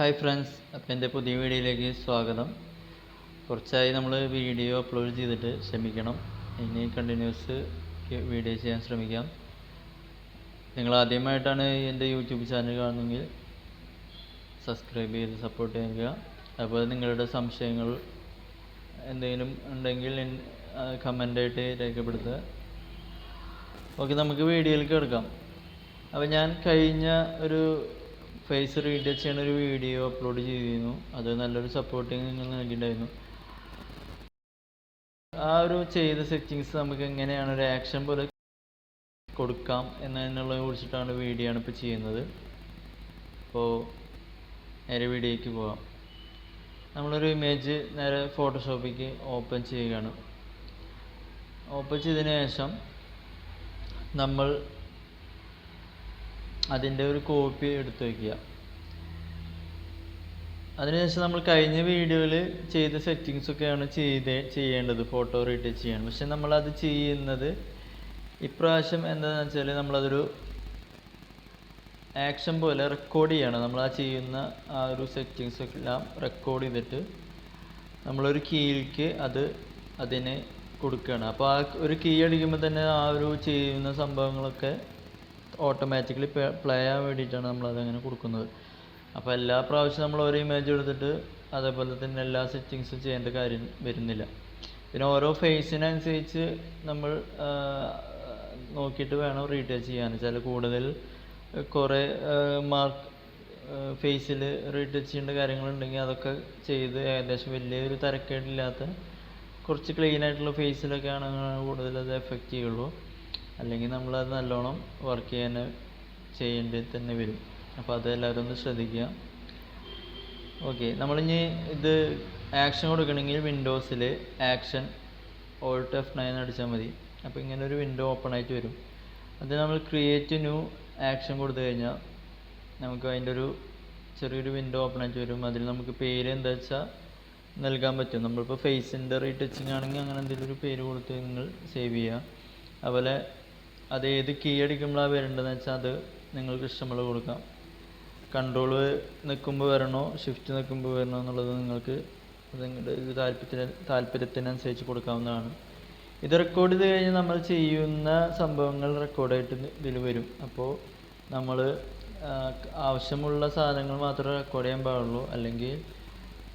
Hi friends അപ്പം എന്റെ പുതിയ വീഡിയോയിലേക്ക് സ്വാഗതം. കുറച്ചായി നമ്മൾ വീഡിയോ അപ്ലോഡ് ചെയ്തിട്ട് ശ്രമിക്കണം. ഇനി കണ്ടിന്യൂസ് വീഡിയോ ചെയ്യാൻ ശ്രമിക്കാം. നിങ്ങൾ ആദ്യമായിട്ടാണ് എന്റെ യൂട്യൂബ് ചാനൽ കാണുന്നെങ്കിൽ സബ്സ്ക്രൈബ് ചെയ്ത് സപ്പോർട്ട് ചെയ്യുക. അതുപോലെ നിങ്ങളുടെ സംശയങ്ങൾ എന്തെങ്കിലും ഉണ്ടെങ്കിൽ കമന്റായിട്ട് രേഖപ്പെടുത്തുക. ഓക്കെ നമുക്ക് വീഡിയോയിലേക്ക് എടുക്കാം അപ്പോൾ ഞാൻ കഴിഞ്ഞ ഒരു ഫേസ് റീഡ് ചെയ്യണ ഒരു വീഡിയോ അപ്ലോഡ് ചെയ്തിരുന്നു. അത് നല്ലൊരു സപ്പോർട്ടിങ് നിങ്ങൾ നൽകിയിട്ടുണ്ടായിരുന്നു. ആ ഒരു ചെയ്ത സെറ്റിങ്സ് നമുക്ക് എങ്ങനെയാണ് ഒരു ആക്ഷൻ പോലെ കൊടുക്കാം എന്നതിനുള്ളതിനെ കുറിച്ചിട്ടാണ് വീഡിയോ ആണ് ഇപ്പോൾ ചെയ്യുന്നത്. അപ്പോൾ നേരെ വീഡിയോയ്ക്ക് പോകാം നമ്മളൊരു ഇമേജ് നേരെ ഫോട്ടോഷോപ്പിക്ക് ഓപ്പൺ ചെയ്യുകയാണ്. ഓപ്പൺ ചെയ്തതിന് ശേഷം നമ്മൾ അതിന്റെ ഒരു കോപ്പി എടുത്തു വയ്ക്കുക അതിനുശേഷം നമ്മൾ കഴിഞ്ഞ വീഡിയോയിൽ ചെയ്ത സെറ്റിങ്സ് ഒക്കെയാണ് ചെയ്ത് ചെയ്യേണ്ടത് ഫോട്ടോ റീടച്ച് ചെയ്യണം. പക്ഷെ നമ്മളത് ചെയ്യുന്നത് ഇപ്രാവശ്യം എന്താണെന്ന് വെച്ചാൽ നമ്മളതൊരു ആക്ഷൻ പോലെ റെക്കോർഡ് ചെയ്യണം. നമ്മൾ ആ ചെയ്യുന്ന ആ ഒരു സെറ്റിങ്സ് എല്ലാം റെക്കോർഡ് ചെയ്തിട്ട് നമ്മളൊരു കീയിലേക്ക് അത് അതിന് കൊടുക്കുകയാണ് അപ്പോൾ ആ ഒരു കീ അടിക്കുമ്പോൾ തന്നെ ആ ഒരു ചെയ്യുന്ന സംഭവങ്ങളൊക്കെ ഓട്ടോമാറ്റിക്കലി പ്ലേ ആകാൻ വേണ്ടിയിട്ടാണ് നമ്മൾ അതങ്ങനെ കൊടുക്കുന്നത്. അപ്പോൾ എല്ലാ പ്രാവശ്യം നമ്മൾ ഒരു ഇമേജ് എടുത്തിട്ട് അതേപോലെ തന്നെ എല്ലാ സെറ്റിങ്സും ചെയ്യേണ്ട കാര്യം വരുന്നില്ല. പിന്നെ ഓരോ ഫേസിനനുസരിച്ച് നമ്മൾ നോക്കിയിട്ട് വേണം റീടച്ച് ചെയ്യാൻ. വെച്ചാൽ കൂടുതൽ കുറേ മാർക്ക് ഫേസിൽ റീടച്ച് ചെയ്യേണ്ട കാര്യങ്ങളുണ്ടെങ്കിൽ അതൊക്കെ ചെയ്ത് ഏകദേശം വലിയൊരു തരക്കേടില്ലാത്ത കുറച്ച് ക്ലീൻ ആയിട്ടുള്ള ഫേസിലൊക്കെ ആണെങ്കിൽ കൂടുതൽ അത് എഫക്റ്റ് ചെയ്യുള്ളൂ. അല്ലെങ്കിൽ നമ്മളത് നല്ലോണം വർക്ക് ചെയ്യാൻ ചെയ്യേണ്ടി തന്നെ വരും. അപ്പോൾ അത് എല്ലാവരും ഒന്ന് ശ്രദ്ധിക്കുക. ഓക്കെ നമ്മളിനി ഇത് ആക്ഷൻ കൊടുക്കണമെങ്കിൽ വിൻഡോസിൽ ആക്ഷൻ ഓൾട്ട് എഫ് നയൻ അടിച്ചാൽ മതി. അപ്പോൾ ഇങ്ങനെ ഒരു വിൻഡോ ഓപ്പൺ ആയിട്ട് വരും. അത് നമ്മൾ ക്രിയേറ്റ് ന്യൂ ആക്ഷൻ കൊടുത്തു കഴിഞ്ഞാൽ നമുക്ക് അതിന്റെ ഒരു ചെറിയൊരു വിൻഡോ ഓപ്പൺ ആയിട്ട് വരും. അതിൽ നമുക്ക് പേര് എന്താ വെച്ചാൽ നൽകാൻ പറ്റും. നമ്മളിപ്പോൾ ഫേസിന്റെ റീടച്ചിങ് ആണെങ്കിൽ അങ്ങനെ എന്തെങ്കിലും ഒരു പേര് കൊടുത്ത് നിങ്ങൾ സേവ് ചെയ്യുക. അതുപോലെ അത് ഏത് കീ അടിക്കുമ്പോഴാണ് വരേണ്ടതെന്ന് വെച്ചാൽ അത് നിങ്ങൾക്ക് ഇഷ്ടമുള്ള കൊടുക്കാം. കൺട്രോൾ നിൽക്കുമ്പോൾ വരണോ ഷിഫ്റ്റ് നിൽക്കുമ്പോൾ വരണോ എന്നുള്ളത് നിങ്ങൾക്ക് നിങ്ങളുടെ താല്പര്യത്തിന് താല്പര്യത്തിനനുസരിച്ച് കൊടുക്കാവുന്നതാണ്. ഇത് റെക്കോർഡ് ചെയ്ത് കഴിഞ്ഞാൽ നമ്മൾ ചെയ്യുന്ന സംഭവങ്ങൾ റെക്കോർഡായിട്ട് ഇതിൽ വരും. അപ്പോൾ നമ്മൾ ആവശ്യമുള്ള സാധനങ്ങൾ മാത്രമേ റെക്കോർഡ് ചെയ്യാൻ പാടുള്ളൂ. അല്ലെങ്കിൽ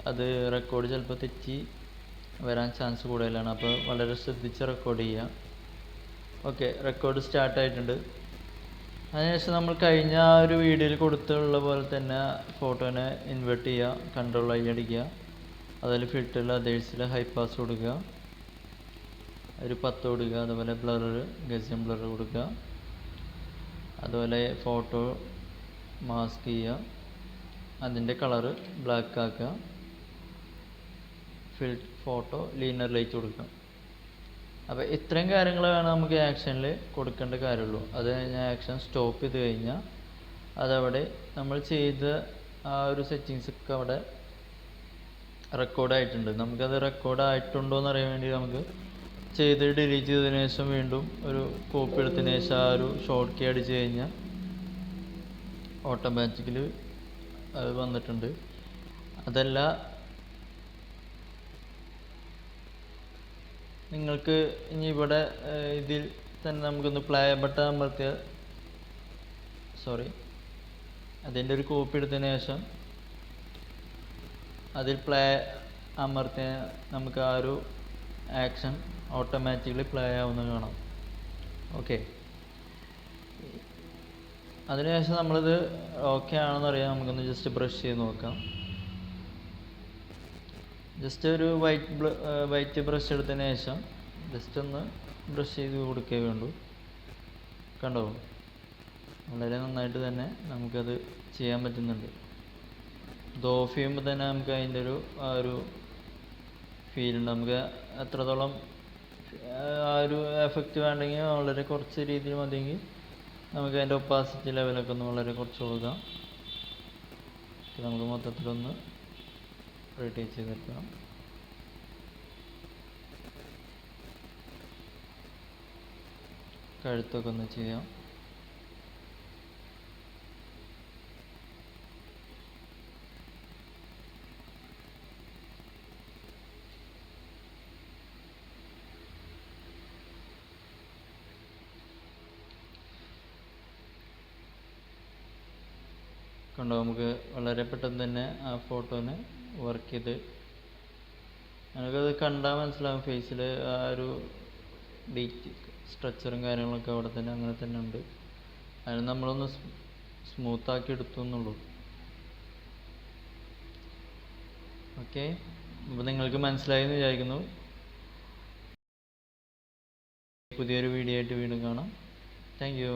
അത് റെക്കോർഡ് ചിലപ്പോൾ തെറ്റി വരാൻ ചാൻസ് കൂടുതലാണ്. അപ്പോൾ വളരെ ശ്രദ്ധിച്ച് റെക്കോർഡ് ചെയ്യുക ഓക്കെ റെക്കോർഡ് സ്റ്റാർട്ട് ആയിട്ടുണ്ട്. അതിനുശേഷം നമ്മൾ കഴിഞ്ഞ ആ ഒരു വീഡിയോയിൽ കൊടുത്തുള്ള പോലെ തന്നെ ഫോട്ടോനെ ഇൻവേർട്ട് ചെയ്യുക കൺട്രോൾ ഐ അടിക്കുക അതിൽ ഫിൽറ്ററിൽ അതേഴ്സിൽ ഹൈ പാസ് കൊടുക്കുക ഒരു പത്ത് കൊടുക്കുക അതുപോലെ ബ്ലറ് ഗസിയം ബ്ലർ കൊടുക്കുക അതുപോലെ ഫോട്ടോ മാസ്ക് ചെയ്യുക അതിന്റെ കളറ് ബ്ലാക്ക് ആക്കുക ഫിൽ ഫോട്ടോ ലീനർ ലൈറ്റ് കൊടുക്കുക. അപ്പോൾ ഇത്രയും കാര്യങ്ങളാണ് നമുക്ക് ആക്ഷനിൽ കൊടുക്കേണ്ട കാര്യമുള്ളൂ. അത് കഴിഞ്ഞാൽ ആക്ഷൻ സ്റ്റോപ്പ് ചെയ്ത് കഴിഞ്ഞാൽ അതവിടെ നമ്മൾ ചെയ്ത ആ ഒരു സെറ്റിങ്സ് ഒക്കെ അവിടെ റെക്കോർഡായിട്ടുണ്ട് നമുക്കത് റെക്കോർഡ് ആയിട്ടുണ്ടോ എന്ന് അറിയാൻ വേണ്ടി നമുക്ക് ചെയ്ത് ഡിലീറ്റ് ചെയ്തതിന് ശേഷം വീണ്ടും ഒരു കോപ്പി എടുത്തതിന് ശേഷം ആ ഒരു ഷോർട്ട് കീ അടിച്ച് കഴിഞ്ഞാൽ ഓട്ടോമാറ്റിക്കലി അത് വന്നിട്ടുണ്ട്. അതല്ല നിങ്ങൾക്ക് ഇനി ഇവിടെ ഇതിൽ തന്നെ നമുക്കൊന്ന് പ്ലേ ബട്ടൺ അമർത്തിയ സോറി അതിന്റെ ഒരു കോപ്പി എടുത്തതിന് ശേഷം അതിൽ പ്ലേ അമർത്തിയ നമുക്ക് ആ ഒരു ആക്ഷൻ ഓട്ടോമാറ്റിക്കലി പ്ലേ ആവുന്നത് കാണാം. ഓക്കെ അതിനുശേഷം നമ്മളിത് ഓക്കെ ആണെന്ന് അറിയാം. നമുക്കൊന്ന് ജസ്റ്റ് ബ്രഷ് ചെയ്ത് നോക്കാം. ജസ്റ്റ് ഒരു വൈറ്റ് വൈറ്റ് ബ്രഷ് എടുത്തതിന് ശേഷം ജസ്റ്റ് ഒന്ന് ബ്രഷ് ചെയ്ത് കൊടുക്കേ വേണ്ടൂ. കണ്ടോ? വളരെ നന്നായിട്ട് തന്നെ നമുക്കത് ചെയ്യാൻ പറ്റുന്നുണ്ട്. ഇത് ഓഫ് ചെയ്യുമ്പോൾ തന്നെ നമുക്ക് അതിന്റെ ഒരു ആ ഒരു ഫീലുണ്ട് നമുക്ക് എത്രത്തോളം ആ ഒരു എഫക്റ്റ് വേണ്ടെങ്കിൽ വളരെ കുറച്ച് രീതിയിൽ മതിയെങ്കിൽ നമുക്ക് അതിന്റെ ഒപ്പാസിറ്റി ലെവലൊക്കെ ഒന്ന് വളരെ കുറച്ച് കൊടുക്കാം നമുക്ക് മൊത്തത്തിലൊന്ന് റെഡി കഴുത്തൊക്കെ ഒന്ന് ചെയ്യാം. കണ്ടോ നമുക്ക് വളരെ പെട്ടെന്ന് തന്നെ ആ ഫോട്ടോനെ വർക്ക് ചെയ്ത്. നമുക്കത് കണ്ടാൽ മനസ്സിലാവും. ഫേസിൽ ആ ഒരു ഡീറ്റ് സ്ട്രക്ചറും കാര്യങ്ങളൊക്കെ അവിടെ തന്നെ അങ്ങനെ തന്നെ ഉണ്ട്. അതിന് നമ്മളൊന്ന് സ്മൂത്താക്കി എടുത്തു എന്നുള്ളൂ. ഓക്കെ അപ്പോൾ നിങ്ങൾക്ക് മനസ്സിലായി എന്ന് വിചാരിക്കുന്നു. പുതിയൊരു വീഡിയോ ആയിട്ട് വീണ്ടും കാണാം. Thank you